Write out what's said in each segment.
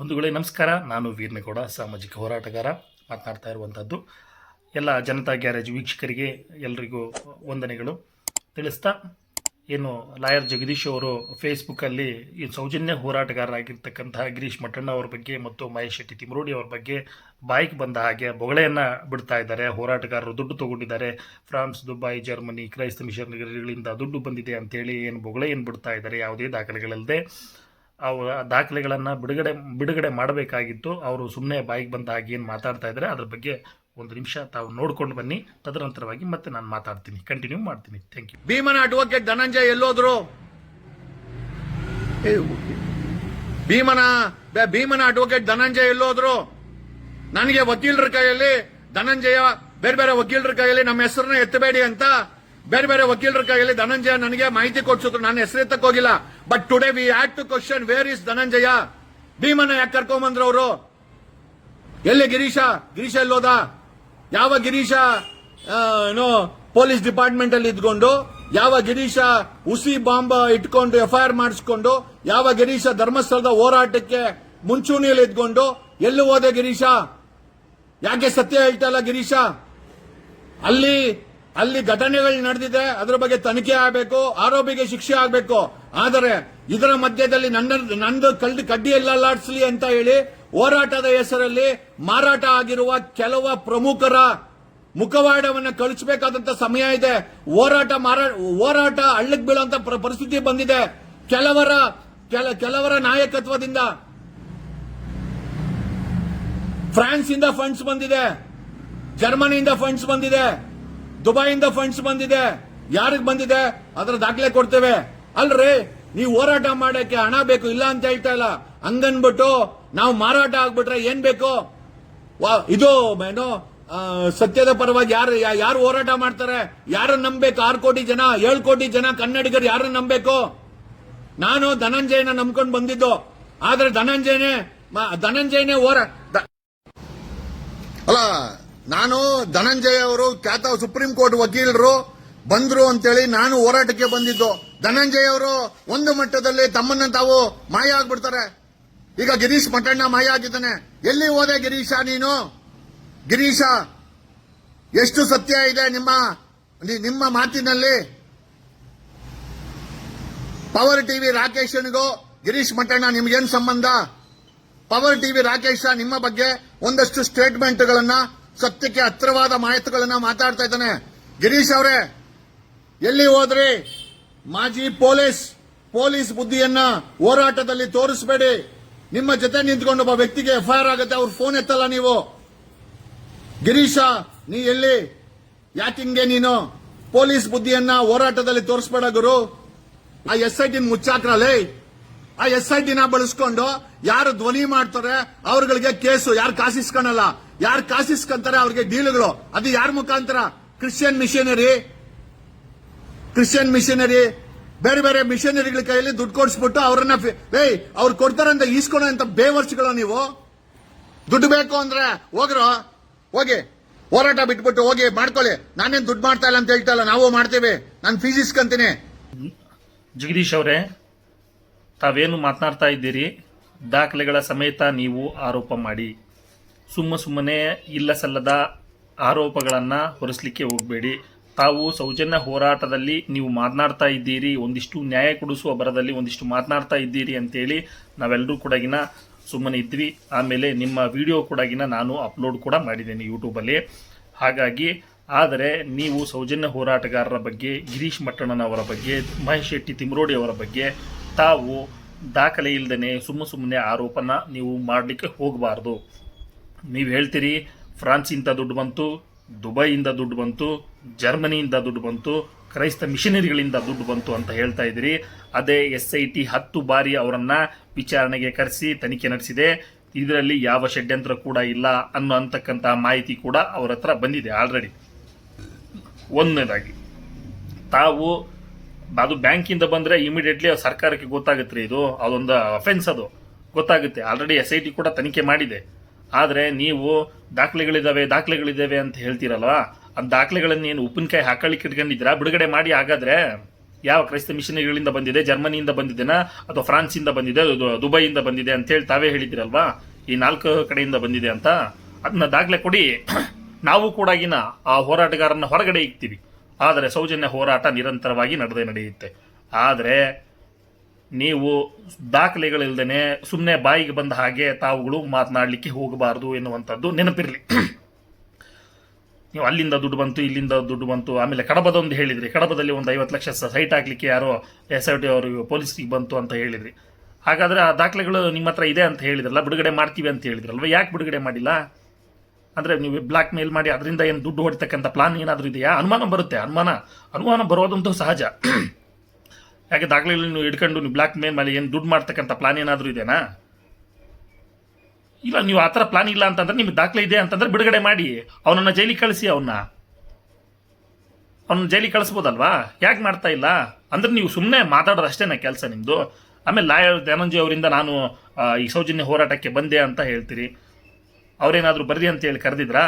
ಬಂಧುಗಳೇ, ನಮಸ್ಕಾರ. ನಾನು ವೀರ್ನಗೌಡ, ಸಾಮಾಜಿಕ ಹೋರಾಟಗಾರ. ಮಾತನಾಡ್ತಾ ಇರುವಂಥದ್ದು ಎಲ್ಲ ಜನತಾ ಗ್ಯಾರೇಜ್ ವೀಕ್ಷಕರಿಗೆ ಎಲ್ರಿಗೂ ವಂದನೆಗಳು. ತಿಳಿಸ್ತಾ, ಏನು, ಲಾಯರ್ ಜಗದೀಶ್ ಅವರು ಫೇಸ್ಬುಕ್ಕಲ್ಲಿ ಈ ಸೌಜನ್ಯ ಹೋರಾಟಗಾರರಾಗಿರ್ತಕ್ಕಂತಹ ಗಿರೀಶ್ ಮಠಣ್ಣ ಅವ್ರ ಬಗ್ಗೆ ಮತ್ತು ಮಹೇಶ್ ಶೆಟ್ಟಿ ತಿಮರೋಡಿ ಅವ್ರ ಬಗ್ಗೆ ಬಾಯಿಗೆ ಬಂದ ಹಾಗೆ ಬೊಗಳೆಯನ್ನು ಬಿಡ್ತಾ ಇದ್ದಾರೆ. ಹೋರಾಟಗಾರರು ದುಡ್ಡು ತಗೊಂಡಿದ್ದಾರೆ. ಫ್ರಾನ್ಸ್ ದುಬೈ ಜರ್ಮನಿ, ಕ್ರೈಸ್ತ ಮಿಷನ್ಗಳಿಂದ ದುಡ್ಡು ಬಂದಿದೆ ಅಂತೇಳಿ ಏನು ಬೊಗಳೆ ಏನು ಬಿಡ್ತಾ ಇದ್ದಾರೆ, ಯಾವುದೇ ದಾಖಲೆಗಳಿಲ್ಲದೆ. ಅವರ ದಾಖಲೆಗಳನ್ನು ಬಿಡುಗಡೆ ಬಿಡುಗಡೆ ಮಾಡಬೇಕಾಗಿತ್ತು. ಅವರು ಸುಮ್ಮನೆ ಬಾಯಿಗೆ ಬಂದ ಹಾಗೆ ಏನು ಮಾತಾಡ್ತಾ ಇದ್ದಾರೆ ಅದ್ರ ಬಗ್ಗೆ ಒಂದು ನಿಮಿಷ ತಾವು ನೋಡ್ಕೊಂಡು ಬನ್ನಿ. ತದನಂತರವಾಗಿ ಮತ್ತೆ ನಾನು ಮಾತಾಡ್ತೀನಿ. ಕಂಟಿನ್ಯೂ ಮಾಡ್ತೀನಿ. Thank you Bheemana advocate Dhananjaya ಎಲ್ಲೋದ್ರು? ಭೀಮನ ಭೀಮನ ಅಡ್ವೊಕೇಟ್ ಧನಂಜಯ ಎಲ್ಲೋದ್ರು? ನನಗೆ ವಕೀಲರ ಕೈಯಲ್ಲಿ ಧನಂಜಯ, ಬೇರೆ ಬೇರೆ ವಕೀಲರ ಕೈಯಲ್ಲಿ ನಮ್ಮ ಹೆಸರನ್ನ ಎತ್ತಬೇಡಿ ಅಂತ ಬೇರೆ ಬೇರೆ ವಕೀಲರ ಕೈಯಲ್ಲಿ ಧನಂಜಯ ನನಗೆ ಮಾಹಿತಿ ಕೊಡ್ಸಿದ್ರು. ನನ್ನ ಹೆಸರು ಎತ್ತಕ್ ಹೋಗಿಲ್ಲ. But today we had to question where is Dhananjaya Bheemana ಯಾಕೆ ಕರ್ಕೊಂಬಂದ್ರು ಅವರು ಎಲ್ಲಿ ಗಿರೀಶ ಗಿರೀಶ ಎಲ್ಲೋದ ಯಾವ ಗಿರೀಶ ಏನೋ ಪೊಲೀಸ್ ಡಿಪಾರ್ಟ್ಮೆಂಟ್ ಅಲ್ಲಿ ಇದ್ಕೊಂಡು ಯಾವ ಗಿರೀಶ ಉಸಿ ಬಾಂಬ್ ಇಟ್ಕೊಂಡು ಎಫ್ ಐ ಆರ್ ಮಾಡಿಸ್ಕೊಂಡು ಯಾವ ಗಿರೀಶ ಧರ್ಮಸ್ಥಳದ ಹೋರಾಟಕ್ಕೆ ಮುಂಚೂಣಿಯಲ್ಲಿ ಇದ್ಕೊಂಡು ಎಲ್ಲಿ ಹೋದೆ ಗಿರೀಶ ಯಾಕೆ ಸತ್ಯ ಹೇಳ್ತಲ್ಲ ಗಿರೀಶ ಅಲ್ಲಿ ಅಲ್ಲಿ ಘಟನೆಗಳು ನಡೆದಿದೆ, ಅದರ ಬಗ್ಗೆ ತನಿಖೆ ಆಗಬೇಕು, ಆರೋಪಿಗೆ ಶಿಕ್ಷೆ ಆಗಬೇಕು. ಆದರೆ ಇದರ ಮಧ್ಯದಲ್ಲಿ ನನ್ನ, ನಂದು ಕಲ್ದು ಕಡ್ಡಿ ಎಲ್ಲ ಅಲ್ಲಾಡಿಸ್ಲಿ ಅಂತ ಹೇಳಿ ಹೋರಾಟದ ಹೆಸರಲ್ಲಿ ಮಾರಾಟ ಆಗಿರುವ ಕೆಲವು ಪ್ರಮುಖರ ಮುಖವಾಡವನ್ನು ಕಳಿಸಬೇಕಾದಂತ ಸಮಯ ಇದೆ. ಹೋರಾಟ ಮಾರಾ, ಹೋರಾಟ ಹಳ್ಳಕ್ ಬೀಳುವಂತ ಪ್ರ- ಪರಿಸ್ಥಿತಿ ಬಂದಿದೆ. ಕೆಲವರ, ಕೆಲ, ಕೆಲವರ ನಾಯಕತ್ವದಿಂದ ಫ್ರಾನ್ಸ್ ಇಂದ ಫಂಡ್ಸ್ ಬಂದಿದೆ. ಜರ್ಮನಿಯಿಂದ ಫಂಡ್ಸ್ ಬಂದಿದೆ. ದುಬೈಯಿಂದ ಫಂಡ್ಸ್ ಬಂದಿದೆ. ಯಾರಿಗೆ ಬಂದಿದೆ? ಅದರ ದಾಖಲೆ ಕೊಡ್ತೇವೆ. ಅಲ್ರಿ, ನೀವು ಹೋರಾಟ ಮಾಡಕ್ಕೆ ಹಣ ಬೇಕು, ಇಲ್ಲ ಅಂತ ಹೇಳ್ತಾ ಇಲ್ಲ. ಹಂಗನ್ಬಿಟ್ಟು ನಾವು ಮಾರಾಟ ಆಗ್ಬಿಟ್ರೆ ಏನ್ ಬೇಕು? ಇದು, ಏನು ಸತ್ಯದ ಪರವಾಗಿ ಯಾರು ಯಾರು ಹೋರಾಟ ಮಾಡ್ತಾರೆ? ಯಾರನ್ನ ನಂಬಬೇಕು? ಆರು ಕೋಟಿ ಜನ, ಏಳು ಕೋಟಿ ಜನ ಕನ್ನಡಿಗರು ಯಾರನ್ನ ನಂಬಬೇಕು? ನಾನು ಧನಂಜಯನ ನಂಬ್ಕೊಂಡು ಬಂದಿದ್ದು. ಆದ್ರೆ ಧನಂಜಯನೇ ಧನಂಜಯನೇ ಹೋರ ದ- ಅಲ್ಲ ನಾನು ಧನಂಜಯ ಅವರು, ಖ್ಯಾತ ಸುಪ್ರೀಂ ಕೋರ್ಟ್ ವಕೀಲರು ಬಂದ್ರು ಅಂತೇಳಿ ನಾನು ಹೋರಾಟಕ್ಕೆ ಬಂದಿದ್ದು. ಧನಂಜಯ ಅವರು ಒಂದು ಮಟ್ಟದಲ್ಲಿ ತಮ್ಮನ್ನ ತಾವು ಮಾಯ ಆಗ್ಬಿಡ್ತಾರೆ. ಈಗ ಗಿರೀಶ್ ಮಠಣ್ಣ ಮಾಯ ಆಗಿದ್ದಾನೆ. ಎಲ್ಲಿ ಹೋದೆ ಗಿರೀಶ ನೀನು? ಗಿರೀಶ, ಎಷ್ಟು ಸತ್ಯ ಇದೆ ನಿಮ್ಮ ನಿಮ್ಮ ಮಾತಿನಲ್ಲಿ? ಪವರ್ ಟಿವಿ ರಾಕೇಶನ್ಗೂ ಗಿರೀಶ್ ಮಠಣ್ಣ ನಿಮ್ಗೇನು ಸಂಬಂಧ? ಪವರ್ ಟಿವಿ ರಾಕೇಶ ನಿಮ್ಮ ಬಗ್ಗೆ ಒಂದಷ್ಟು ಸ್ಟೇಟ್ಮೆಂಟ್ಗಳನ್ನ ಸತ್ಯಕ್ಕೆ ಹತ್ತಿರವಾದ ಮಾಹಿತಿಗಳನ್ನ ಮಾತಾಡ್ತಾ ಇದ್ದಾನೆ. ಗಿರೀಶ್ ಅವರೇ, ಎಲ್ಲಿ ಹೋದ್ರಿ? ಮಾಜಿ ಪೊಲೀಸ್ ಪೊಲೀಸ್ ಬುದ್ಧಿಯನ್ನ ಹೋರಾಟದಲ್ಲಿ ತೋರಿಸಬೇಡಿ. ನಿಮ್ಮ ಜೊತೆ ನಿಂತ್ಕೊಂಡು ಒಬ್ಬ ವ್ಯಕ್ತಿಗೆ ಎಫ್ಐಆರ್ ಆಗುತ್ತೆ, ಅವ್ರ ಫೋನ್ ಎತ್ತಲ್ಲ ನೀವು. ಗಿರೀಶ, ನೀ ಎಲ್ಲಿ? ಯಾಕಿಂಗೆ ನೀನು? ಪೊಲೀಸ್ ಬುದ್ಧಿಯನ್ನ ಹೋರಾಟದಲ್ಲಿ ತೋರಿಸ್ಬೇಡ ಗುರು. ಆ ಎಸ್ ಐ ಟಿನ ಮುಚ್ಚಾಕ್ರಲೇ, ಆ ಎಸ್ ಐ ಟಿನ ಬಳಸ್ಕೊಂಡು ಯಾರು ಧ್ವನಿ ಮಾಡ್ತಾರೆ, ಅವ್ರಗಳಿಗೆ ಕೇಸು, ಯಾರು ಕಾಸಿಸ್ಕೊಳಲ್ಲ. ಯಾರು ಕಾಸಿಸ್ಕೊಂತಾರೆ ಅವ್ರಿಗೆ ಡೀಲ್ಗಳು? ಅದು ಯಾರ ಮುಖಾಂತರ? Christian missionary. Christian missionary. ಬೇರೆ ಬೇರೆ ಮಿಷನರಿಗಳ ಕೈಯಲ್ಲಿ ದುಡ್ಡು ಕೊಡಿಸ್ಬಿಟ್ಟು ಅವರನ್ನ ಏಯ್, ಅವ್ರು ಕೊಡ್ತಾರಂತ ಈಸ್ಕೊಳ್ಳೋ ಅಂತ ಬೇವರ್ಸ್ಗಳು ನೀವು? ದುಡ್ಡು ಬೇಕು ಅಂದ್ರೆ ಹೋಗ್ರೋ? ಹೋಗಿ. ಹೋರಾಟ ಬಿಟ್ಬಿಟ್ಟು ಹೋಗಿ, ಮಾಡ್ಕೊಳ್ಳಿ. ನಾನೇನ್ ದುಡ್ಡು ಮಾಡ್ತಾ ಇಲ್ಲ ಅಂತ ಹೇಳ್ತಾ ಇಲ್ಲ. ನಾವು ಮಾಡ್ತೇವೆ. ನಾನು ಫೀಸ್ ಇಸ್ಕೊಂತೀನಿ. ಜಗದೀಶ್ ಅವರೇ, ತಾವೇನು ಮಾತನಾಡ್ತಾ ಇದ್ದೀರಿ? ದಾಖಲೆಗಳ ಸಮೇತ ನೀವು ಆರೋಪ ಮಾಡಿ. ಸುಮ್ಮ ಸುಮ್ಮನೆ ಇಲ್ಲ ಸಲ್ಲದ ಆರೋಪಗಳನ್ನು ಹೊರಿಸಲಿಕ್ಕೆ ಹೋಗಬೇಡಿ. ತಾವು ಸೌಜನ್ಯ ಹೋರಾಟದಲ್ಲಿ ನೀವು ಮಾತನಾಡ್ತಾ ಇದ್ದೀರಿ, ಒಂದಿಷ್ಟು ನ್ಯಾಯ ಕೊಡಿಸುವ ಬರದಲ್ಲಿ ಒಂದಿಷ್ಟು ಮಾತನಾಡ್ತಾ ಇದ್ದೀರಿ ಅಂತೇಳಿ ನಾವೆಲ್ಲರೂ ಕೂಡಗಿನ ಸುಮ್ಮನೆ ಇದ್ವಿ. ಆಮೇಲೆ ನಿಮ್ಮ ವಿಡಿಯೋ ಕೂಡಗಿನ ನಾನು ಅಪ್ಲೋಡ್ ಕೂಡ ಮಾಡಿದ್ದೇನೆ ಯೂಟ್ಯೂಬಲ್ಲಿ. ಹಾಗಾಗಿ, ಆದರೆ ನೀವು ಸೌಜನ್ಯ ಹೋರಾಟಗಾರರ ಬಗ್ಗೆ, ಗಿರೀಶ್ ಮಟ್ಟಣ್ಣನವರ ಬಗ್ಗೆ, ಮಹೇಶ್ ಶೆಟ್ಟಿ ತಿಮ್ರೋಡಿ ಅವರ ಬಗ್ಗೆ ತಾವು ದಾಖಲೆ ಇಲ್ಲದೇ ಸುಮ್ಮ ಸುಮ್ಮನೆ ಆರೋಪನ ನೀವು ಮಾಡಲಿಕ್ಕೆ ಹೋಗಬಾರ್ದು. ನೀವು ಹೇಳ್ತೀರಿ, ಫ್ರಾನ್ಸಿಂದ ದುಡ್ಡು ಬಂತು, ದುಬೈಯಿಂದ ದುಡ್ಡು ಬಂತು, ಜರ್ಮನಿಯಿಂದ ದುಡ್ಡು ಬಂತು, ಕ್ರೈಸ್ತ ಮಿಷನರಿಗಳಿಂದ ದುಡ್ಡು ಬಂತು ಅಂತ ಹೇಳ್ತಾ ಇದ್ದೀರಿ. ಅದೇ ಎಸ್ ಐ ಟಿ ಹತ್ತು ಬಾರಿ ಅವರನ್ನು ವಿಚಾರಣೆಗೆ ಕರೆಸಿ ತನಿಖೆ ನಡೆಸಿದೆ. ಇದರಲ್ಲಿ ಯಾವ ಷಡ್ಯಂತ್ರ ಕೂಡ ಇಲ್ಲ ಅನ್ನೋ ಅಂತಕ್ಕಂತಹ ಮಾಹಿತಿ ಕೂಡ ಅವರ ಹತ್ರ ಬಂದಿದೆ ಆಲ್ರೆಡಿ ಒಂದನೇದಾಗಿ, ತಾವು ಅದು ಬ್ಯಾಂಕಿಂದ ಬಂದ್ರೆ ಇಮಿಡಿಯೇಟ್ಲಿ ಸರ್ಕಾರಕ್ಕೆ ಗೊತ್ತಾಗುತ್ತೆ ಇದು, ಅದೊಂದು ಅಫೆನ್ಸ್ ಅದು. ಗೊತ್ತಾಗುತ್ತೆ. ಆಲ್ರೆಡಿ ಎಸ್ ಐ ಟಿ ಕೂಡ ತನಿಖೆ ಮಾಡಿದೆ. ಆದರೆ ನೀವು ದಾಖಲೆಗಳಿದ್ದಾವೆ ದಾಖಲೆಗಳಿದ್ದಾವೆ ಅಂತ ಹೇಳ್ತೀರಲ್ವಾ? ಆ ದಾಖಲೆಗಳನ್ನು ಏನು ಉಪ್ಪಿನಕಾಯಿ ಹಾಕೊಳ್ಳಿಕ್ಕೆ ಇಟ್ಕೊಂಡಿದ್ದೀರಾ? ಬಿಡುಗಡೆ ಮಾಡಿ ಹಾಗಾದ್ರೆ ಯಾವ ಕ್ರೈಸ್ತ ಮಿಷನರಿಗಳಿಂದ ಬಂದಿದೆ, ಜರ್ಮನಿಯಿಂದ ಬಂದಿದೆನಾ? ಅಥವಾ ಫ್ರಾನ್ಸಿಂದ ಬಂದಿದೆ ದುಬೈಯಿಂದ ಬಂದಿದೆ ಅಂತ ಹೇಳಿ ತಾವೇ ಹೇಳಿದ್ದೀರಲ್ವಾ? ಈ ನಾಲ್ಕು ಕಡೆಯಿಂದ ಬಂದಿದೆ ಅಂತ. ಅದನ್ನ ದಾಖಲೆ ಕೊಡಿ. ನಾವು ಕೂಡ ಆಗಿನ ಆ ಹೋರಾಟಗಾರನ ಹೊರಗಡೆ ಇಕ್ತೀವಿ. ಆದರೆ ಸೌಜನ್ಯ ಹೋರಾಟ ನಿರಂತರವಾಗಿ ನಡೆದೇ ನಡೆಯುತ್ತೆ. ಆದರೆ ನೀವು ದಾಖಲೆಗಳಿಲ್ಲದೇ ಸುಮ್ಮನೆ ಬಾಯಿಗೆ ಬಂದ ಹಾಗೆ ತಾವುಗಳು ಮಾತನಾಡಲಿಕ್ಕೆ ಹೋಗಬಾರದು ಎನ್ನುವಂಥದ್ದು ನೆನಪಿರಲಿ. ನೀವು ಅಲ್ಲಿಂದ ದುಡ್ಡು ಬಂತು, ಇಲ್ಲಿಂದ ದುಡ್ಡು ಬಂತು, ಆಮೇಲೆ ಕಡಬದೊಂದು ಹೇಳಿದ್ರಿ. ಕಡಬದಲ್ಲಿ ಒಂದು ಐವತ್ತು ಲಕ್ಷ ಸೈಟ್ ಹಾಕ್ಲಿಕ್ಕೆ ಯಾರೋ ಎಸ್ ಐ ಟಿ ಅವರು ಪೊಲೀಸಿಗೆ ಬಂತು ಅಂತ ಹೇಳಿದ್ರಿ. ಹಾಗಾದ್ರೆ ಆ ದಾಖಲೆಗಳು ನಿಮ್ಮ ಹತ್ರ ಇದೆ ಅಂತ ಹೇಳಿದ್ರಲ್ಲ, ಬಿಡುಗಡೆ ಮಾಡ್ತೀವಿ ಅಂತ ಹೇಳಿದ್ರಲ್ವ, ಯಾಕೆ ಬಿಡುಗಡೆ ಮಾಡಿಲ್ಲ? ಅಂದರೆ ನೀವು ಬ್ಲ್ಯಾಕ್ ಮೇಲ್ ಮಾಡಿ ಅದರಿಂದ ಏನು ದುಡ್ಡು ಹೊಡಿತಕ್ಕಂಥ ಪ್ಲಾನ್ ಏನಾದರೂ ಇದೆಯಾ? ಅನುಮಾನ ಬರುತ್ತೆ, ಅನುಮಾನ ಅನುಮಾನ ಬರೋದಂತೂ ಸಹಜ. ಯಾಕೆ ದಾಖಲೆಗಳು ನೀವು ಇಟ್ಕೊಂಡು ನೀವು ಬ್ಲಾಕ್ ಮೇಲ್ ಮೇಲೆ ಏನು ದುಡ್ಡು ಮಾಡ್ತಕ್ಕಂಥ ಪ್ಲಾನ್ ಏನಾದರೂ ಇದೆಯಾ ಇಲ್ಲ, ನೀವು ಆ ಥರ ಪ್ಲಾನ್ ಇಲ್ಲ ಅಂತಂದ್ರೆ ನಿಮ್ಗೆ ದಾಖಲೆ ಇದೆ ಅಂತಂದ್ರೆ ಬಿಡುಗಡೆ ಮಾಡಿ. ಅವನನ್ನು ಜೈಲಿಗೆ ಕಳಿಸಿ ಅವನ್ನ ಅವನ್ನ ಜೈಲಿಗೆ ಕಳಿಸ್ಬೋದಲ್ವಾ? ಯಾಕೆ ಮಾಡ್ತಾ ಇಲ್ಲ? ಅಂದ್ರೆ ನೀವು ಸುಮ್ಮನೆ ಮಾತಾಡೋದು ಅಷ್ಟೇನ ಕೆಲಸ ನಿಮ್ಮದು ಆಮೇಲೆ ಲಾಯರ್ ಧನಂಜಯ್ ಅವರಿಂದ ನಾನು ಈ ಸೌಜನ್ಯ ಹೋರಾಟಕ್ಕೆ ಬಂದೆ ಅಂತ ಹೇಳ್ತೀರಿ. ಅವರೇನಾದರೂ ಬರ್ರಿ ಅಂತ ಹೇಳಿ ಕರೆದಿದ್ರಾ?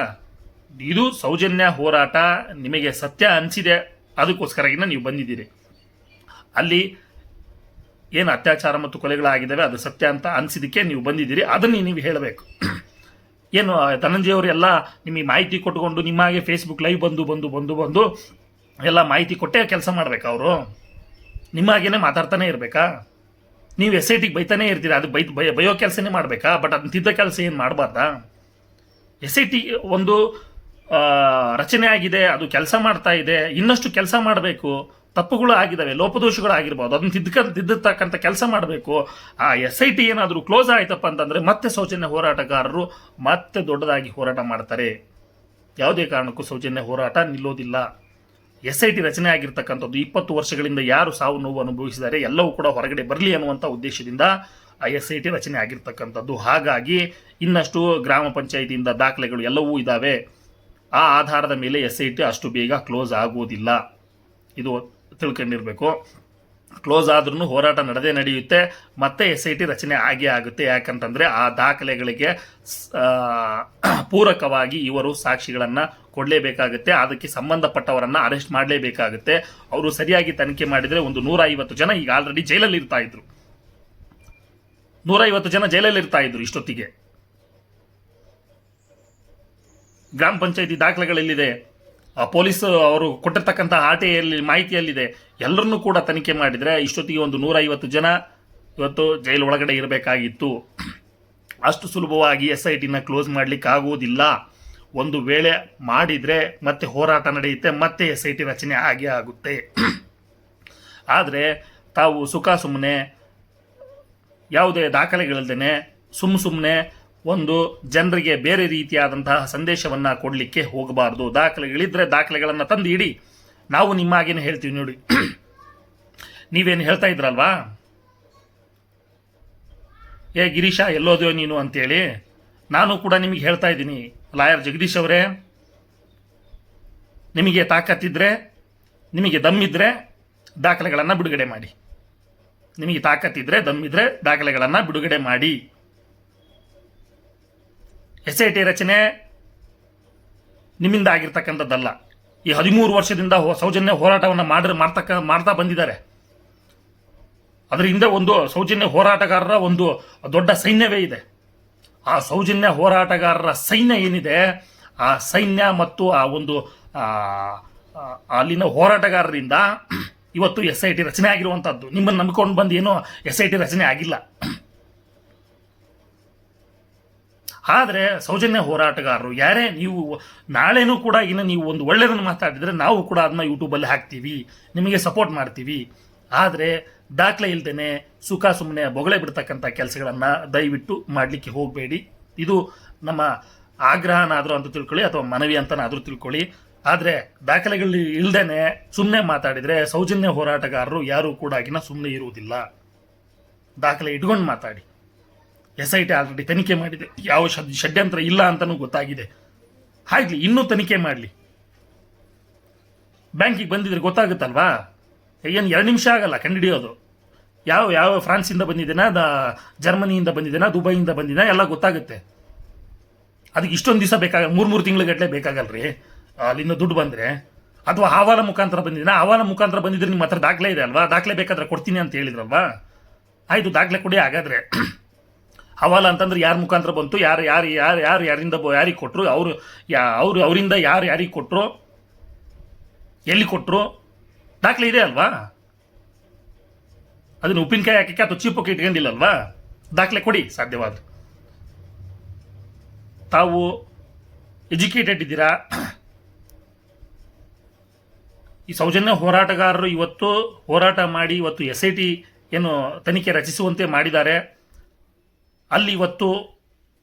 ಇದು ಸೌಜನ್ಯ ಹೋರಾಟ ನಿಮಗೆ ಸತ್ಯ ಅನಿಸಿದೆ. ಅದಕ್ಕೋಸ್ಕರಗಿನ ನೀವು ಬಂದಿದ್ದೀರಿ. ಅಲ್ಲಿ ಏನು ಅತ್ಯಾಚಾರ ಮತ್ತು ಕೊಲೆಗಳಾಗಿದ್ದಾವೆ, ಅದು ಸತ್ಯ ಅಂತ ಅನಿಸಿದಕ್ಕೆ ನೀವು ಬಂದಿದ್ದೀರಿ. ಅದನ್ನೇ ನೀವು ಹೇಳಬೇಕು. ಏನು ಧನಂಜಯ ಅವರು ಎಲ್ಲ ನಿಮಗೆ ಮಾಹಿತಿ ಕೊಟ್ಟುಕೊಂಡು ನಿಮ್ಮ ಹಾಗೆ ಫೇಸ್ಬುಕ್ ಲೈವ್ ಬಂದು ಬಂದು ಬಂದು ಬಂದು ಎಲ್ಲ ಮಾಹಿತಿ ಕೊಟ್ಟೇ ಕೆಲಸ ಮಾಡಬೇಕಾ ಅವರು. ನಿಮ್ಮಾಗೇನೆ ಮಾತಾಡ್ತಾನೆ ಇರಬೇಕಾ? ನೀವು ಎಸ್ ಐ ಟಿಗೆ ಬೈತಾನೆ ಇರ್ತೀರಿ? ಅದು ಬೈ, ಬಯ ಬಯೋ ಕೆಲಸನೇ ಮಾಡಬೇಕಾ? ಬಟ್ ಅದನ್ನ ತಿದ್ದ ಕೆಲಸ ಏನು ಮಾಡಬಾರ್ದಾ? ಎಸ್ ಐ ಟಿ ಒಂದು ರಚನೆ ಆಗಿದೆ, ಅದು ಕೆಲಸ ಮಾಡ್ತಾ ಇದೆ, ಇನ್ನಷ್ಟು ಕೆಲಸ ಮಾಡಬೇಕು. ತಪ್ಪುಗಳು ಆಗಿದ್ದಾವೆ ಲೋಪದೋಷಗಳು ಆಗಿರ್ಬೋದು, ಅದನ್ನ ತಿದ್ಕ ತಿದ್ದತಕ್ಕಂಥ ಕೆಲಸ ಮಾಡಬೇಕು, ಆ ಎಸ್ ಐ ಟಿ ಏನಾದರೂ ಕ್ಲೋಸ್ ಆಯ್ತಪ್ಪ ಅಂತಂದ್ರೆ ಮತ್ತೆ ಸೌಜನ್ಯ ಹೋರಾಟಗಾರರು ಮತ್ತೆ ದೊಡ್ಡದಾಗಿ ಹೋರಾಟ ಮಾಡ್ತಾರೆ. ಯಾವುದೇ ಕಾರಣಕ್ಕೂ ಸೌಜನ್ಯ ಹೋರಾಟ ನಿಲ್ಲೋದಿಲ್ಲ. ಎಸ್ ಐ ಟಿ ರಚನೆ ಆಗಿರ್ತಕ್ಕಂಥದ್ದು ಇಪ್ಪತ್ತು ವರ್ಷಗಳಿಂದ ಯಾರು ಸಾವು ನೋವು ಅನುಭವಿಸಿದ್ದಾರೆ ಎಲ್ಲವೂ ಕೂಡ ಹೊರಗಡೆ ಬರಲಿ ಅನ್ನುವಂಥ ಉದ್ದೇಶದಿಂದ ಆ ಎಸ್ ಐ ಟಿ ರಚನೆ ಆಗಿರ್ತಕ್ಕಂಥದ್ದು. ಹಾಗಾಗಿ ಇನ್ನಷ್ಟು ಗ್ರಾಮ ಪಂಚಾಯಿತಿಯಿಂದ ದಾಖಲೆಗಳು ಎಲ್ಲವೂ ಇದ್ದಾವೆ ಆ ಆಧಾರದ ಮೇಲೆ ಎಸ್ ಐ ಟಿ ಅಷ್ಟು ಬೇಗ ಕ್ಲೋಸ್ ಆಗುವುದಿಲ್ಲ ಇದು ತಿಳ್ಕೊಂಡಿರ್ಬೇಕು. ಕ್ಲೋಸ್ ಆದ್ರೂ ಹೋರಾಟ ನಡೆದೇ ನಡೆಯುತ್ತೆ. ಮತ್ತೆ ಎಸ್ ಐ ಟಿ ರಚನೆ ಆಗೇ ಆಗುತ್ತೆ. ಯಾಕಂತಂದ್ರೆ ಆ ದಾಖಲೆಗಳಿಗೆ ಪೂರಕವಾಗಿ ಇವರು ಸಾಕ್ಷಿಗಳನ್ನು ಕೊಡಲೇಬೇಕಾಗುತ್ತೆ. ಅದಕ್ಕೆ ಸಂಬಂಧಪಟ್ಟವರನ್ನ ಅರೆಸ್ಟ್ ಮಾಡಲೇಬೇಕಾಗುತ್ತೆ. ಅವರು ಸರಿಯಾಗಿ ತನಿಖೆ ಮಾಡಿದ್ರೆ ಒಂದು ನೂರ ಐವತ್ತು ಜನ ಈಗ ಆಲ್ರೆಡಿ ಜೈಲಲ್ಲಿ ಇರ್ತಾ ಇದ್ರು. ನೂರ ಐವತ್ತು ಜನ ಜೈಲಲ್ಲಿ ಇರ್ತಾ ಇದ್ರು ಇಷ್ಟೊತ್ತಿಗೆ. ಗ್ರಾಮ ಪಂಚಾಯತಿ ದಾಖಲೆಗಳೆಲ್ಲಿದೆ ಪೊಲೀಸ್ ಅವರು ಕೊಟ್ಟಿರ್ತಕ್ಕಂಥ ಆಟೆಯಲ್ಲಿ ಮಾಹಿತಿಯಲ್ಲಿದೆ. ಎಲ್ಲರನ್ನೂ ಕೂಡ ತನಿಖೆ ಮಾಡಿದರೆ ಇಷ್ಟೊತ್ತಿಗೆ ಒಂದು ನೂರ ಐವತ್ತು ಜನ ಇವತ್ತು ಜೈಲು ಒಳಗಡೆ ಇರಬೇಕಾಗಿತ್ತು. ಅಷ್ಟು ಸುಲಭವಾಗಿ ಎಸ್ ಐ ಟಿನ ಕ್ಲೋಸ್ ಮಾಡ್ಲಿಕ್ಕೆ ಆಗುವುದಿಲ್ಲ ಒಂದು ವೇಳೆ ಮಾಡಿದರೆ ಮತ್ತೆ ಹೋರಾಟ ನಡೆಯುತ್ತೆ, ಮತ್ತೆ ಎಸ್ ಐ ಟಿ ರಚನೆ ಆಗೇ ಆಗುತ್ತೆ. ಆದರೆ ತಾವು ಸುಖ ಸುಮ್ಮನೆ ಯಾವುದೇ ದಾಖಲೆಗಳಿಲ್ದೇನೆ ಸುಮ್ಮ ಸುಮ್ಮನೆ ಒಂದು, ಜನರಿಗೆ ಬೇರೆ ರೀತಿಯಾದಂತಹ ಸಂದೇಶವನ್ನು ಕೊಡಲಿಕ್ಕೆ ಹೋಗಬಾರ್ದು. ದಾಖಲೆಗಳಿದ್ದರೆ ದಾಖಲೆಗಳನ್ನು ತಂದು ಇಡಿ ನಾವು ನಿಮ್ಮಾಗೇನು ಹೇಳ್ತೀವಿ ನೋಡಿ. ನೀವೇನು ಹೇಳ್ತಾ ಇದ್ರಲ್ವಾ? ಏ, ಗಿರೀಶ ಎಲ್ಲೋದೋ ನೀನು ಅಂತೇಳಿ. ನಾನು ಕೂಡ ನಿಮಗೆ ಹೇಳ್ತಾ ಇದ್ದೀನಿ. ಲಾಯರ್ ಜಗದೀಶ್ ಅವರೇ, ನಿಮಗೆ ತಾಕತ್ತಿದ್ರೆ, ನಿಮಗೆ ದಮ್ಮಿದ್ರೆ ದಾಖಲೆಗಳನ್ನು ಬಿಡುಗಡೆ ಮಾಡಿ. ನಿಮಗೆ ತಾಕತ್ತಿದ್ರೆ ದಮ್ಮಿದ್ರೆ ದಾಖಲೆಗಳನ್ನು ಬಿಡುಗಡೆ ಮಾಡಿ. ಎಸ್ ಐ ಟಿ ರಚನೆ ನಿಮ್ಮಿಂದ ಆಗಿರ್ತಕ್ಕಂಥದ್ದಲ್ಲ. ಈ ಹದಿಮೂರು ವರ್ಷದಿಂದ ಸೌಜನ್ಯ ಹೋರಾಟವನ್ನು ಮಾಡಿ ಮಾಡ್ತಕ್ಕ ಮಾಡ್ತಾ ಬಂದಿದ್ದಾರೆ. ಅದರ ಹಿಂದೆ ಒಂದು ಸೌಜನ್ಯ ಹೋರಾಟಗಾರರ ಒಂದು ದೊಡ್ಡ ಸೈನ್ಯವೇ ಇದೆ. ಆ ಸೌಜನ್ಯ ಹೋರಾಟಗಾರರ ಸೈನ್ಯ ಏನಿದೆ, ಆ ಸೈನ್ಯ ಮತ್ತು ಆ ಒಂದು ಅಲ್ಲಿನ ಹೋರಾಟಗಾರರಿಂದ ಇವತ್ತು ಎಸ್ ಐ ಟಿ ರಚನೆ ಆಗಿರುವಂಥದ್ದು ನಿಮ್ಮನ್ನು ನಂಬಿಕೊಂಡು ಬಂದು ಏನೋ ಎಸ್ ಐ ಟಿ ರಚನೆ ಆಗಿಲ್ಲ. ಆದರೆ ಸೌಜನ್ಯ ಹೋರಾಟಗಾರರು, ಯಾರೇ ನೀವು ನಾಳೆನೂ ಕೂಡ ಇನ್ನು ನೀವು ಒಂದು ಒಳ್ಳೆಯದನ್ನು ಮಾತಾಡಿದರೆ ನಾವು ಕೂಡ ಅದನ್ನ ಯೂಟ್ಯೂಬಲ್ಲಿ ಹಾಕ್ತೀವಿ, ನಿಮಗೆ ಸಪೋರ್ಟ್ ಮಾಡ್ತೀವಿ. ಆದರೆ ದಾಖಲೆ ಇಲ್ದೇನೆ ಸುಖ ಸುಮ್ಮನೆ ಬೊಗಳೆ ಬಿಡ್ತಕ್ಕಂಥ ಕೆಲಸಗಳನ್ನು ದಯವಿಟ್ಟು ಮಾಡಲಿಕ್ಕೆ ಹೋಗಬೇಡಿ. ಇದು ನಮ್ಮ ಆಗ್ರಹನಾದರೂ ಅಂತ ತಿಳ್ಕೊಳ್ಳಿ, ಅಥವಾ ಮನವಿ ಅಂತನಾದರೂ ತಿಳ್ಕೊಳ್ಳಿ. ಆದರೆ ದಾಖಲೆಗಳು ಇಲ್ದೇನೆ ಸುಮ್ಮನೆ ಮಾತಾಡಿದರೆ ಸೌಜನ್ಯ ಹೋರಾಟಗಾರರು ಯಾರೂ ಕೂಡ ಆಗಿನ ಸುಮ್ಮನೆ ಇರುವುದಿಲ್ಲ. ದಾಖಲೆ ಇಟ್ಕೊಂಡು ಮಾತಾಡಿ. ಎಸ್ ಐ ಟಿ ಆಲ್ರೆಡಿ ತನಿಖೆ ಮಾಡಿದೆ. ಯಾವ ಷಡ್, ಷಡ್ಯಂತ್ರ ಇಲ್ಲ ಅಂತಲೂ ಗೊತ್ತಾಗಿದೆ. ಹಾಗ್ಲಿ ಇನ್ನೂ ತನಿಖೆ ಮಾಡಲಿ. ಬ್ಯಾಂಕಿಗೆ ಬಂದಿದ್ರೆ ಗೊತ್ತಾಗುತ್ತಲ್ವಾ? ಏನು ಎರಡು ನಿಮಿಷ ಆಗಲ್ಲ ಕಂಡುಹಿಡಿಯೋದು. ಯಾವ ಯಾವ ಫ್ರಾನ್ಸಿಂದ ಬಂದಿದ್ದೇನಾ, ದ, ಜರ್ಮನಿಯಿಂದ ಬಂದಿದ್ದೇನಾ, ದುಬೈಯಿಂದ ಬಂದಿದೆ ಎಲ್ಲ ಗೊತ್ತಾಗುತ್ತೆ. ಅದಕ್ಕೆ ಇಷ್ಟೊಂದು ದಿವಸ ಬೇಕಾಗ, ಮೂರು ಮೂರು ತಿಂಗಳ ಗಟ್ಟಲೆ ಬೇಕಾಗಲ್ರಿ. ಅಲ್ಲಿಂದ ದುಡ್ಡು ಬಂದರೆ. ಅಥವಾ ಹವಾಲ ಮುಖಾಂತರ ಬಂದಿದ್ದೀನ? ಹವಾಲ ಮುಖಾಂತರ ಬಂದಿದ್ರೆ ನಿಮ್ಮ ಹತ್ರ ದಾಖಲೆ ಇದೆ ಅಲ್ವಾ? ದಾಖಲೆ ಬೇಕಾದ್ರೆ ಕೊಡ್ತೀನಿ ಅಂತ ಹೇಳಿದ್ರಲ್ವಾ? ಆಯಿತು, ದಾಖಲೆ ಕೊಡಿ ಹಾಗಾದ್ರೆ. ಹವಾಲ ಅಂತಂದ್ರೆ ಯಾರ ಮುಖಾಂತರ ಬಂತು, ಯಾರು ಯಾರು ಯಾರು ಯಾರು ಯಾರಿಂದ ಯಾರಿಗೆ ಕೊಟ್ಟರು ಅವರು ಯಾ ಅವರು ಅವರಿಂದ ಯಾರು ಯಾರಿಗೆ ಕೊಟ್ಟರು ಎಲ್ಲಿ ಕೊಟ್ಟರು ದಾಖಲೆ ಇದೆ ಅಲ್ವಾ? ಅದನ್ನು ಉಪ್ಪಿನಕಾಯಿ ಹಾಕಕ್ಕೆ ಅಥವಾ ಚೀಪಕ್ಕೆ ಇಟ್ಕೊಂಡಿಲ್ಲಲ್ವಾ? ದಾಖಲೆ ಕೊಡಿ ಸಾಧ್ಯವಾದ ತಾವು ಎಜುಕೇಟೆಡ್ ಇದ್ದೀರಾ? ಈ ಸೌಜನ್ಯ ಹೋರಾಟಗಾರರು ಇವತ್ತು ಹೋರಾಟ ಮಾಡಿ ಇವತ್ತು ಎಸ್ ಐ ಟಿ ಏನು ತನಿಖೆ ರಚಿಸುವಂತೆ ಮಾಡಿದ್ದಾರೆ. ಅಲ್ಲಿ ಇವತ್ತು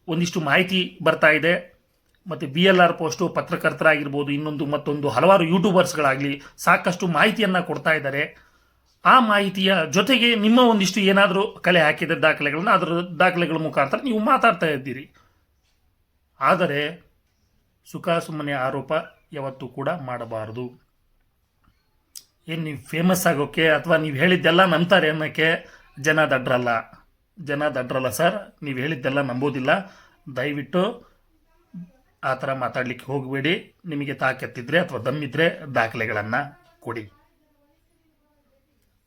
ಒಂದಿಷ್ಟು ಮಾಹಿತಿ ಬರ್ತಾ ಇದೆ. ಮತ್ತು ಬಿ ಎಲ್ ಆರ್ ಪೋಸ್ಟು ಪತ್ರಕರ್ತರಾಗಿರ್ಬೋದು, ಇನ್ನೊಂದು ಮತ್ತೊಂದು ಹಲವಾರು ಯೂಟ್ಯೂಬರ್ಸ್ಗಳಾಗಲಿ ಸಾಕಷ್ಟು ಮಾಹಿತಿಯನ್ನು ಕೊಡ್ತಾ ಇದ್ದಾರೆ. ಆ ಮಾಹಿತಿಯ ಜೊತೆಗೆ ನಿಮ್ಮ ಒಂದಿಷ್ಟು ಏನಾದರೂ ಕಲೆ ಹಾಕಿದ ದಾಖಲೆಗಳನ್ನು ಅದರ ದಾಖಲೆಗಳ ಮುಖಾಂತರ ನೀವು ಮಾತಾಡ್ತಾ ಇದ್ದೀರಿ. ಆದರೆ ಸುಖ ಸುಮ್ಮನೆ ಆರೋಪ ಯಾವತ್ತೂ ಕೂಡ ಮಾಡಬಾರದು. ಏನು ನೀವು ಫೇಮಸ್ ಆಗೋಕ್ಕೆ ಅಥವಾ ನೀವು ಹೇಳಿದ್ದೆಲ್ಲ ನಂಬ್ತಾರೆ ಅನ್ನೋಕ್ಕೆ ಜನ ದಡ್ರಲ್ಲ. ಜನ ದಡ್ರಲ್ಲ ಸರ್, ನೀವು ಹೇಳಿದ್ದೆಲ್ಲ ನಂಬೋದಿಲ್ಲ. ದಯವಿಟ್ಟು ಆ ಥರ ಮಾತಾಡಲಿಕ್ಕೆ ಹೋಗಬೇಡಿ. ನಿಮಗೆ ತಾಕೆತ್ತಿದ್ರೆ ಅಥವಾ ದಮ್ಮಿದ್ರೆ ದಾಖಲೆಗಳನ್ನು ಕೊಡಿ.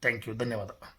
ಥ್ಯಾಂಕ್ ಯು ಧನ್ಯವಾದ.